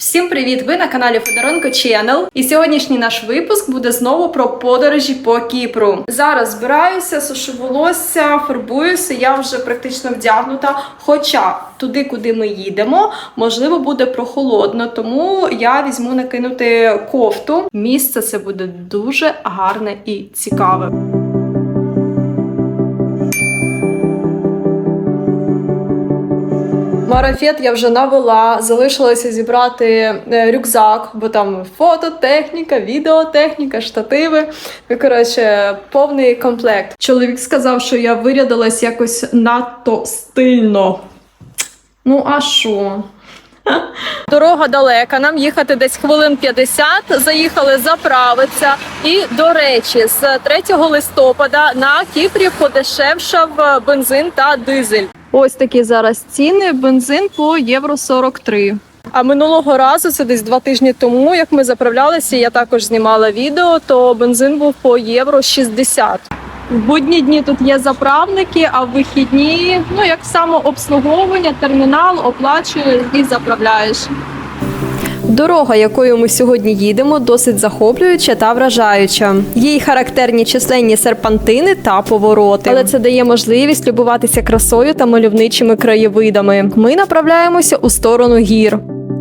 Всім привіт! Ви на каналі Федоренко Channel. І сьогоднішній наш випуск буде знову про подорожі по Кіпру. Зараз збираюся, сушу волосся, фарбуюся. Я вже практично вдягнута. Хоча туди, куди ми їдемо, можливо, буде прохолодно, тому я візьму накинути кофту. Місце це буде дуже гарне і цікаве. Марафет я вже навела, залишилося зібрати е, рюкзак, бо там фототехніка, відеотехніка, штативи. Ну, коротше, повний комплект. Чоловік сказав, що я вирядилась якось надто стильно. Ну, а що? Дорога далека, нам їхати десь хвилин 50. Заїхали заправитися. І, до речі, з 3 листопада на Кіпрі подешевшав бензин та дизель. Ось такі зараз ціни. Бензин по євро 43. А минулого разу, це десь два тижні тому, як ми заправлялися, я також знімала відео, то бензин був по євро 60. В будні дні тут є заправники, а в вихідні, ну як самообслуговування, термінал оплачуєш і заправляєш. Дорога, якою ми сьогодні їдемо, досить захоплююча та вражаюча. Є й характерні численні серпантини та повороти, але це дає можливість любуватися красою та мальовничими краєвидами. Ми направляємося у сторону гір.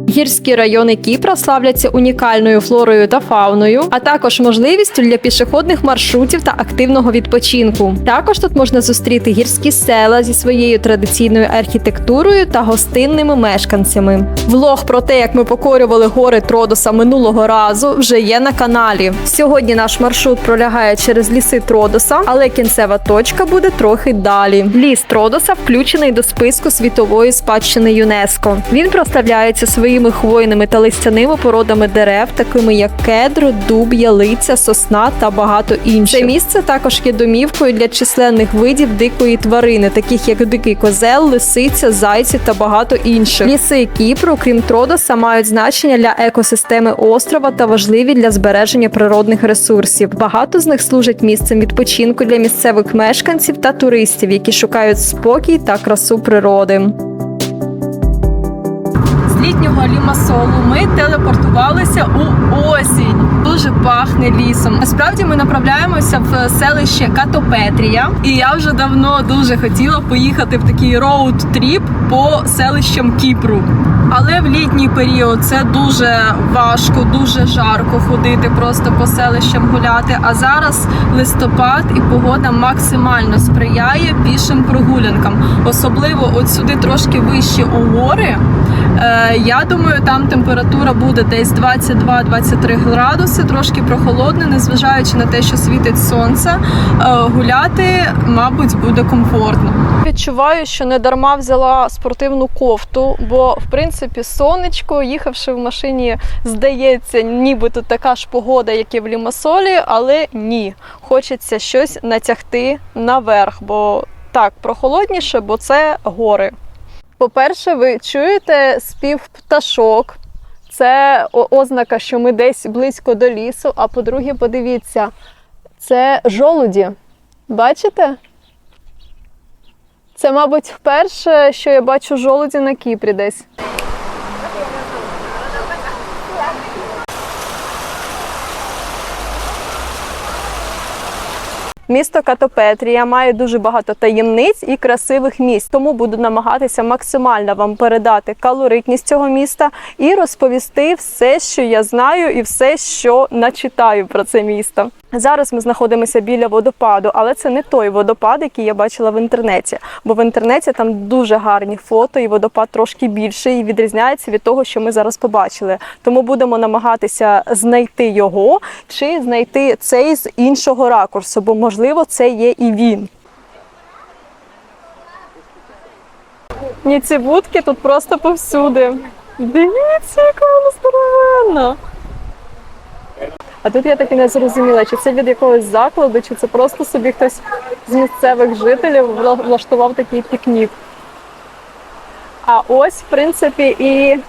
Гірські райони Кіпра славляться унікальною флорою та фауною, а також можливістю для пішохідних маршрутів та активного відпочинку. Також тут можна зустріти гірські села зі своєю традиційною архітектурою та гостинними мешканцями. Влог про те, як ми покорювали гори Тродоса минулого разу, вже є на каналі. Сьогодні наш маршрут пролягає через ліси Тродоса, але кінцева точка буде трохи далі. Ліс Тродоса включений до списку світової спадщини ЮНЕСКО. Він прославляється своїми хвойними та листяними породами дерев, такими як кедр, дуб, ялиця, сосна та багато інших. Це місце також є домівкою для численних видів дикої тварини, таких як дикий козел, лисиця, зайці та багато інших. Ліси Кіпру, крім Тродоса, мають значення для екосистеми острова та важливі для збереження природних ресурсів. Багато з них служать місцем відпочинку для місцевих мешканців та туристів, які шукають спокій та красу природи. Літнього лімасолу ми телепортувалися у осінь. Дуже пахне лісом. Насправді ми направляємося в селище Катопетрія, і я вже давно дуже хотіла поїхати в такий роуд-тріп по селищам Кіпру. Але в літній період це дуже важко, дуже жарко ходити просто по селищам гуляти. А зараз листопад і погода максимально сприяє пішим прогулянкам. Особливо от сюди трошки вище у гори. Е, я думаю, там температура буде десь 22-23 градуси, трошки прохолодно, незважаючи на те, що світить сонце. Е, гуляти, мабуть, буде комфортно. Відчуваю, що не дарма взяла спортивну кофту, бо в принципі сонечко, їхавши в машині, здається, ніби тут така ж погода, як і в Лімасолі, але ні. Хочеться щось натягти наверх, бо так прохолодніше, бо це гори. По-перше, ви чуєте спів пташок. Це ознака, що ми десь близько до лісу. А по-друге, подивіться, це жолуді. Бачите? Це, мабуть, вперше, що я бачу жолуді на Кіпрі десь. Місто Катопетрія має дуже багато таємниць і красивих місць, тому буду намагатися максимально вам передати калоритність цього міста і розповісти все, що я знаю, і все, що начитаю про це місто. Зараз ми знаходимося біля водопаду, але це не той водопад, який я бачила в інтернеті. Бо в інтернеті там дуже гарні фото, і водопад трошки більший і відрізняється від того, що ми зараз побачили. Тому будемо намагатися знайти його чи знайти цей з іншого ракурсу, бо можливо це є і він. Ні, ці будки тут просто повсюди. Дивіться, яка вона здоровенна. А тут я так і не зрозуміла, чи це від якогось закладу, чи це просто собі хтось з місцевих жителів влаштував такий пікнік. А ось, в принципі, і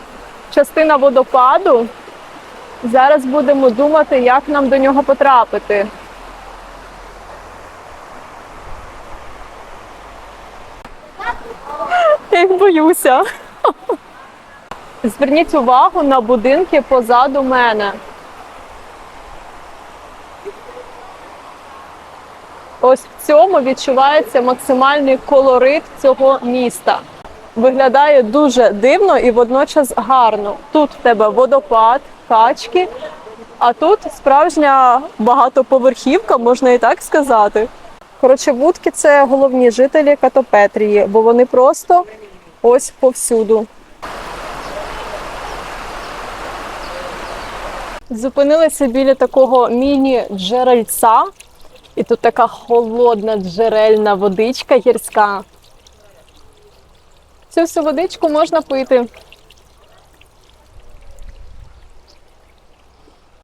частина водопаду. Зараз будемо думати, як нам до нього потрапити. Я боюся. Зверніть увагу на будинки позаду мене. Ось в цьому відчувається максимальний колорит цього міста. Виглядає дуже дивно і водночас гарно. Тут в тебе водопад, качки, а тут справжня багатоповерхівка, можна і так сказати. Коротше, вудки це головні жителі Катопетрії, бо вони просто ось повсюду. Зупинилися біля такого міні-джерельця, і тут така холодна джерельна водичка гірська. Цю всю водичку можна пити.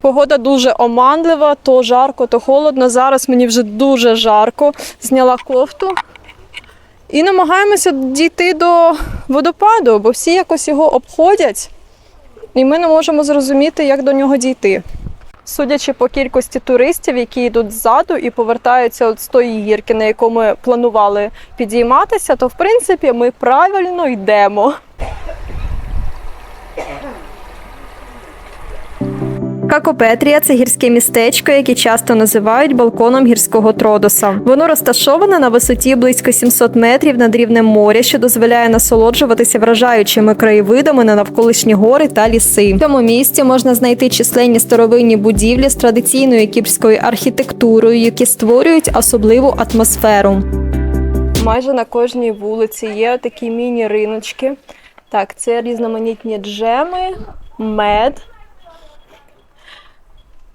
Погода дуже оманлива, то жарко, то холодно. Зараз мені вже дуже жарко. Зняла кофту. І намагаємося дійти до водопаду, бо всі якось його обходять, і ми не можемо зрозуміти, як до нього дійти. Судячи по кількості туристів, які йдуть ззаду і повертаються от з тої гірки, на яку ми планували підійматися, то в принципі ми правильно йдемо. Какопетрія це гірське містечко, яке часто називають балконом гірського Тродоса. Воно розташоване на висоті близько 700 метрів над рівнем моря, що дозволяє насолоджуватися вражаючими краєвидами на навколишні гори та ліси. В цьому місці можна знайти численні старовинні будівлі з традиційною кіпрською архітектурою, які створюють особливу атмосферу. Майже на кожній вулиці є такі міні-риночки. Так, це різноманітні джеми, мед,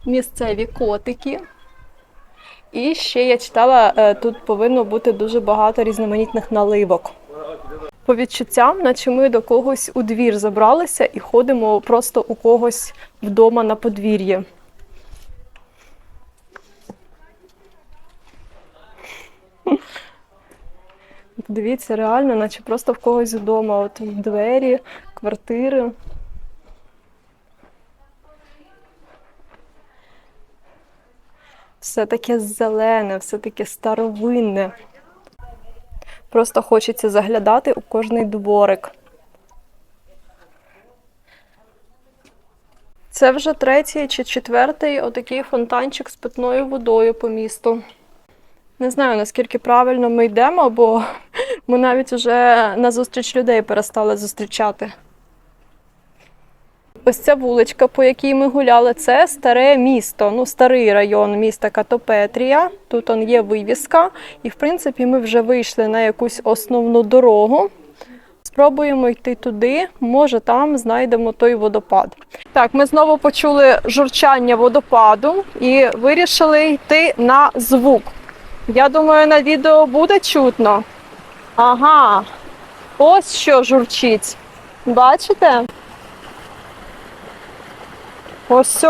місцеві котики. І ще я читала, е, тут повинно бути дуже багато різноманітних наливок. По відчуттям, наче ми до когось у двір забралися і ходимо просто у когось вдома на подвір'ї. Дивіться, реально, наче просто в когось вдома. От двері, квартири. Все таке зелене, все таке старовинне. Просто хочеться заглядати у кожний дворик. Це вже третій чи четвертий отакий фонтанчик з питною водою по місту. Не знаю, наскільки правильно ми йдемо, бо ми навіть вже на зустріч людей перестали зустрічати. Ось ця вуличка, по якій ми гуляли, це старе місто, ну старий район міста Катопетрія. Тут он є вивіска, і в принципі ми вже вийшли на якусь основну дорогу. Спробуємо йти туди, може там знайдемо той водопад. Так, ми знову почули журчання водопаду і вирішили йти на звук. Я думаю, на відео буде чутно. Ага, ось що журчить. Бачите? Ось.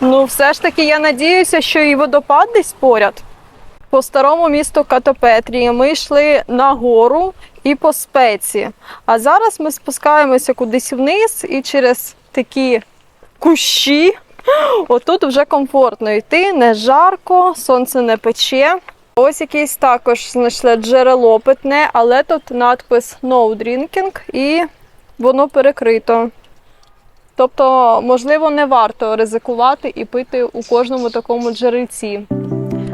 Ну, все ж таки, я надіюся, що і водопад десь поряд. По старому місту Катопетрії ми йшли на гору і по спеці. А зараз ми спускаємося кудись вниз і через такі кущі. Отут вже комфортно йти, не жарко, сонце не пече. Ось якийсь також знайшли джерело питне, але тут надпис No Drinking і воно перекрито. Тобто, можливо, не варто ризикувати і пити у кожному такому джерельці.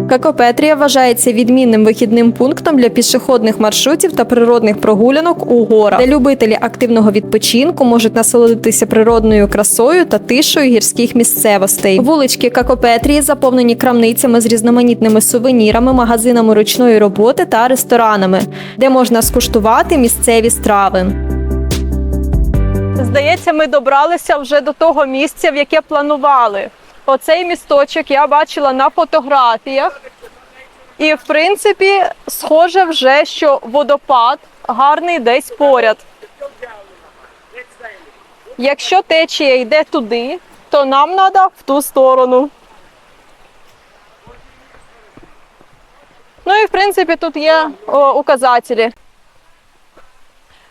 Какопетрія вважається відмінним вихідним пунктом для пішохідних маршрутів та природних прогулянок у горах, де любителі активного відпочинку можуть насолодитися природною красою та тишою гірських місцевостей. Вулички Какопетрії заповнені крамницями з різноманітними сувенірами, магазинами ручної роботи та ресторанами, де можна скуштувати місцеві страви. Здається, ми добралися вже до того місця, в яке планували. Оцей місточок я бачила на фотографіях. І, в принципі, схоже вже, що водопад гарний десь поряд. Якщо течія йде туди, то нам треба в ту сторону. Ну і в принципі тут є указателі.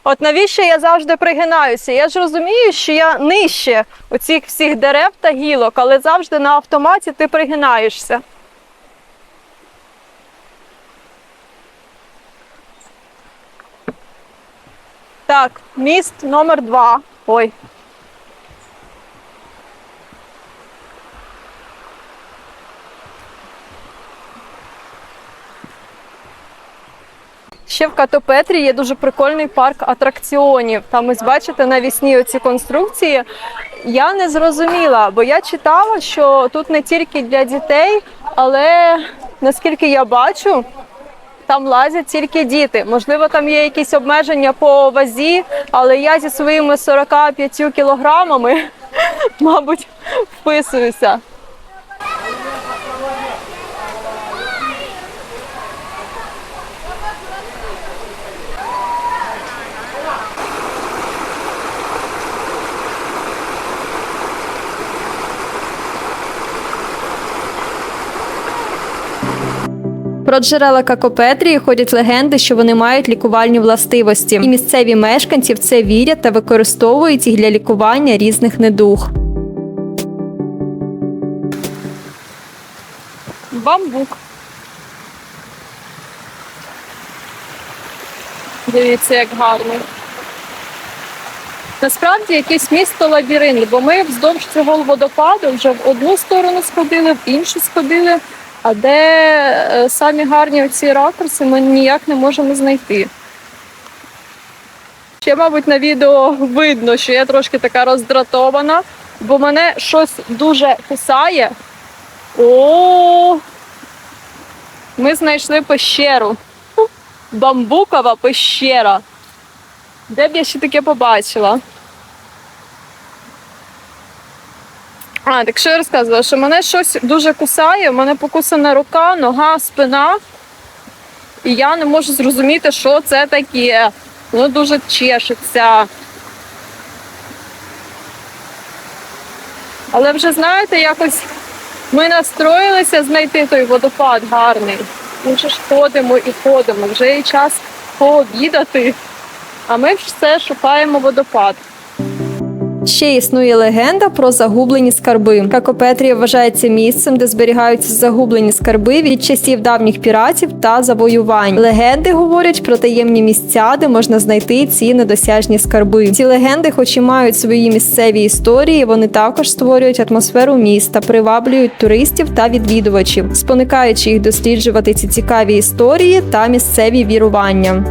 От навіщо я завжди пригинаюся? Я ж розумію, що я нижче оцих всіх дерев та гілок, але завжди на автоматі ти пригинаєшся. Так, міст номер два. Ой. Ще в Катопетрі є дуже прикольний парк атракціонів. Там ось бачите навісні оці конструкції. Я не зрозуміла, бо я читала, що тут не тільки для дітей, але наскільки я бачу, там лазять тільки діти. Можливо, там є якісь обмеження по вазі, але я зі своїми 45 кілограмами, мабуть, вписуюся. Про джерела Какопетрії ходять легенди, що вони мають лікувальні властивості, і місцеві мешканці в це вірять та використовують їх для лікування різних недуг. Бамбук. Дивіться, як гарно. Насправді якесь місто лабіринт, бо ми вздовж цього водопаду вже в одну сторону сходили, в іншу сходили. А де е, самі гарні ці ракурси, ми ніяк не можемо знайти. Ще, мабуть, на відео видно, що я трошки така роздратована, бо мене щось дуже кусає. О, ми знайшли пещеру. Бамбукова пещера. Де б я ще таке побачила? А, так що я розказувала, що мене щось дуже кусає, у мене покусана рука, нога, спина. І я не можу зрозуміти, що це таке. Воно дуже чешеться. Але вже знаєте, якось ми настроїлися знайти той водопад гарний. Ми ж ходимо і ходимо. Вже є час пообідати, а ми все шукаємо водопад. Ще існує легенда про загублені скарби. Какопетрія вважається місцем, де зберігаються загублені скарби від часів давніх піратів та завоювань. Легенди говорять про таємні місця, де можна знайти ці недосяжні скарби. Ці легенди, хоч і мають свої місцеві історії, вони також створюють атмосферу міста, приваблюють туристів та відвідувачів, спонукаючи їх досліджувати ці цікаві історії та місцеві вірування.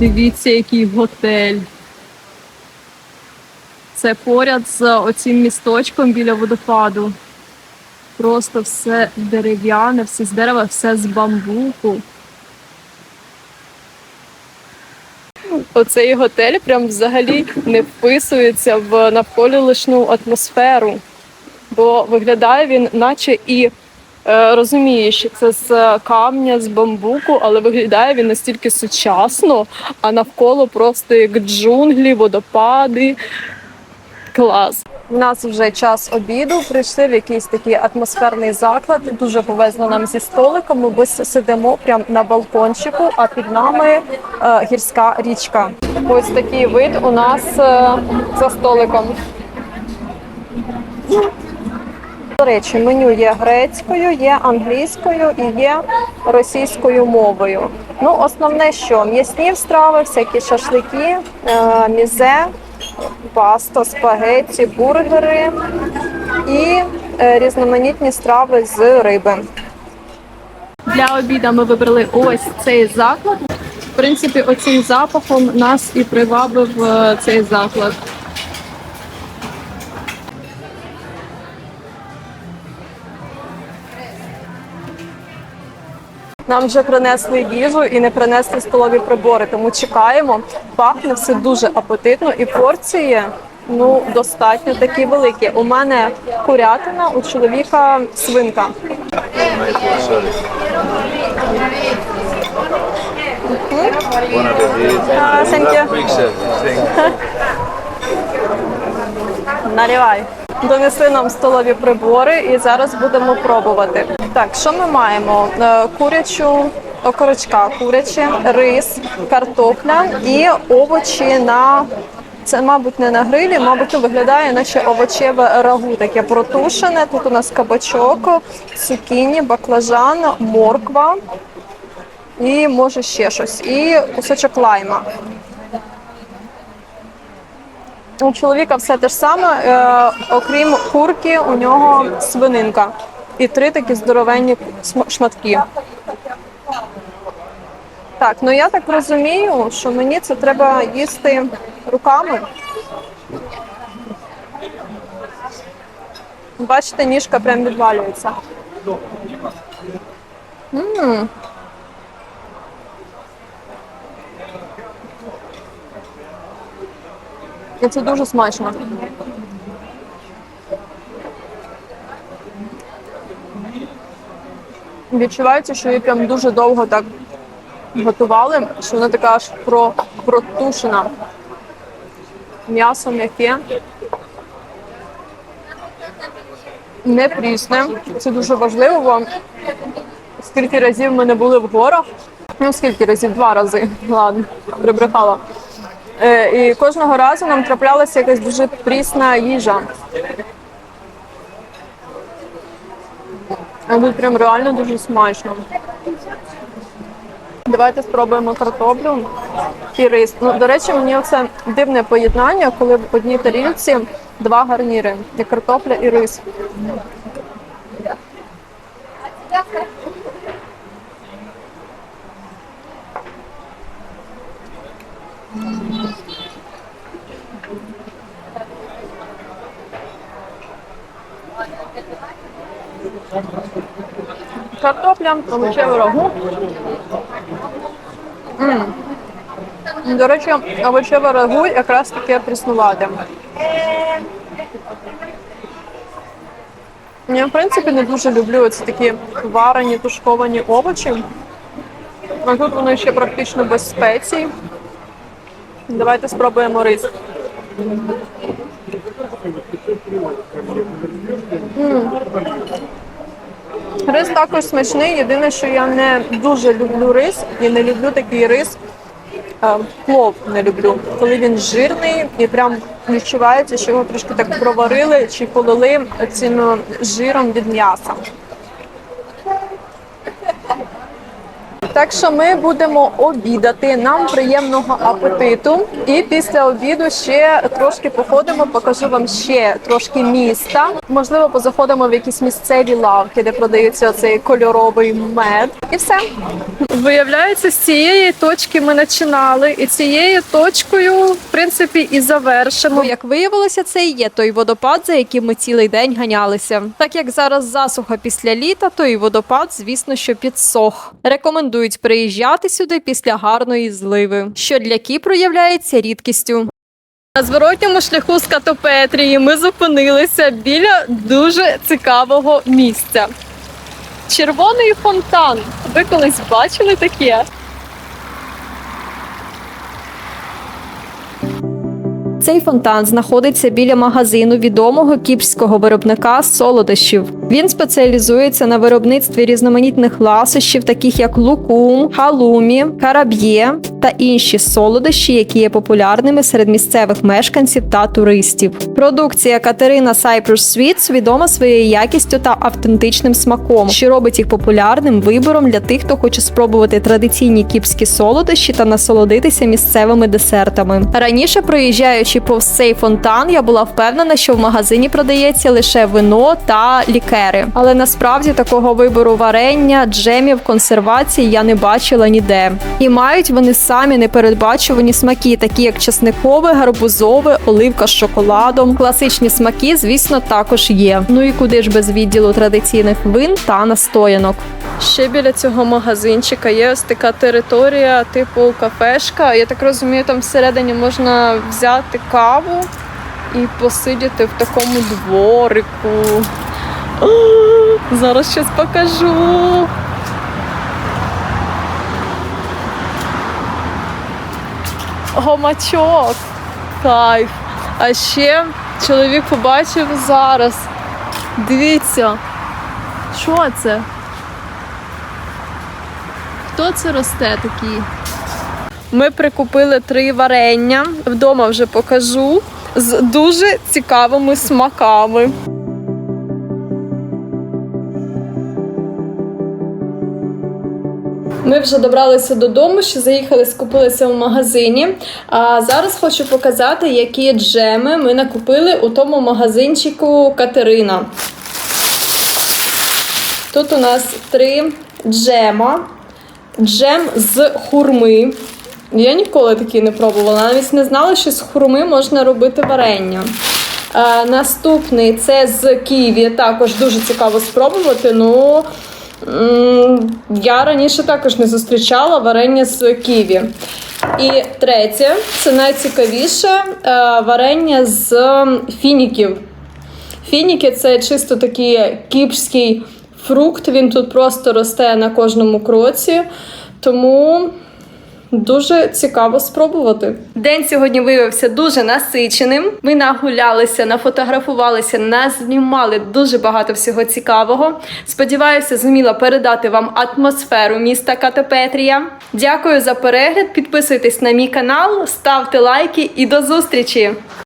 Дивіться, який готель. Це поряд з оцим місточком біля водопаду. Просто все дерев'яне, все з дерева, все з бамбуку. Оцей готель прям взагалі не вписується в навколишню атмосферу, бо виглядає він, наче і е, розуміє, це з камня, з бамбуку, але виглядає він настільки сучасно, а навколо просто як джунглі, водопади. Клас. У нас вже час обіду. Прийшли в якийсь такий атмосферний заклад. Дуже повезло нам зі столиком. Ми сидимо прямо на балкончику, а під нами е, гірська річка. Ось такий вид у нас е, за столиком. До речі, меню є грецькою, є англійською і є російською мовою. Ну, основне, що м'ясні страви, всякі шашлики, е, мізе, паста, спагетті, бургери і е, різноманітні страви з риби. Для обіду ми вибрали ось цей заклад. В принципі, оцим запахом нас і привабив е, цей заклад. Нам вже принесли їжу і не принесли столові прибори, тому чекаємо. Пахне все дуже апетитно і порції ну достатньо такі великі. У мене курятина, у чоловіка свинка. Наливай. Донесли нам столові прибори і зараз будемо пробувати. Так, що ми маємо? Е, Курячу окорочка, куряче, рис, картопля і овочі на. Це, мабуть, не на грилі, мабуть, виглядає, наче овочеве рагу, таке протушене. Тут у нас кабачок, цукіні, баклажан, морква і може ще щось. І кусочок лайма. У чоловіка все те ж саме, е, окрім курки, у нього свининка. І три такі здоровенні шматки. Так, ну я так розумію, що мені це треба їсти руками. Бачите, ніжка прям відвалюється. І це дуже смачно. Відчувається, що її прям дуже довго так готували, що вона така аж про, протушена. М'ясо м'яке. Не прісне. Це дуже важливо, бо скільки разів ми не були в горах. Ну, скільки разів? Два рази. Ладно, прибрехала. Е, і кожного разу нам траплялася якась дуже прісна їжа. Тут прям реально дуже смачно. Давайте спробуємо картоплю і рис. Ну, до речі, мені це дивне поєднання, коли в одній тарілці два гарніри. І картопля, і рис. Картопля, овочеве рагу. М. До речі, овочеве рагу якраз таке пріснувате. Я, в принципі, не дуже люблю ці такі варені, тушковані овочі. А тут воно ще практично без спецій. Давайте спробуємо рис. Рис також смачний. Єдине, що я не дуже люблю рис і не люблю такий рис. е, Плов не люблю, коли він жирний і прям відчувається, що його трошки так проварили чи полили цим жиром від м'яса. Так що ми будемо обідати. Нам приємного апетиту. І після обіду ще трошки походимо, покажу вам ще трошки міста. Можливо, позаходимо в якісь місцеві лавки, де продається цей кольоровий мед. І все. Виявляється, з цієї точки ми починали, і цією точкою, в принципі, і завершимо. Як виявилося, це і є той водопад, за яким ми цілий день ганялися. Так як зараз засуха після літа, то і водопад, звісно, що підсох. Рекомендують приїжджати сюди після гарної зливи, що для Кіпру являється рідкістю. На зворотньому шляху з Катопетрії ми зупинилися біля дуже цікавого місця. Червоний фонтан. Ви колись бачили таке? Цей фонтан знаходиться біля магазину відомого кіпрського виробника солодощів. Він спеціалізується на виробництві різноманітних ласощів, таких як лукум, халумі, караб'є та інші солодощі, які є популярними серед місцевих мешканців та туристів. Продукція Катерина Cyprus Sweets відома своєю якістю та автентичним смаком, що робить їх популярним вибором для тих, хто хоче спробувати традиційні кіпрські солодощі та насолодитися місцевими десертами. Раніше, проїжджаючи повз цей фонтан, я була впевнена, що в магазині продається лише вино та лікери. Але насправді такого вибору варення, джемів, консервацій я не бачила ніде. І мають вони самі непередбачувані смаки, такі як чесникове, гарбузове, оливка з шоколадом. Класичні смаки, звісно, також є. Ну і куди ж без відділу традиційних вин та настоянок. Ще біля цього магазинчика є ось така територія, типу кафешка. Я так розумію, там всередині можна взяти каву і посидіти в такому дворику. Зараз щось покажу. Гомачок. Кайф. А ще чоловік побачив зараз. Дивіться, що це? Хто це росте такий? Ми прикупили три варення. Вдома вже покажу з дуже цікавими смаками. Ми вже добралися додому, ще заїхали, скупилися в магазині. А зараз хочу показати, які джеми ми накупили у тому магазинчику Катерина. Тут у нас три джема. Джем з хурми. Я ніколи такий не пробувала. Навіть не знала, що з хурми можна робити варення. Е, наступний це з ківі. Також дуже цікаво спробувати. Ну я раніше також не зустрічала варення з ківі. І третє це найцікавіше е, варення з фініків. Фініки це чисто такий кіпрський фрукт. Він тут просто росте на кожному кроці. Тому дуже цікаво спробувати. День сьогодні виявився дуже насиченим. Ми нагулялися, нафотографувалися, нас знімали дуже багато всього цікавого. Сподіваюся, зуміла передати вам атмосферу міста Катепетрія. Дякую за перегляд. Підписуйтесь на мій канал, ставте лайки і до зустрічі!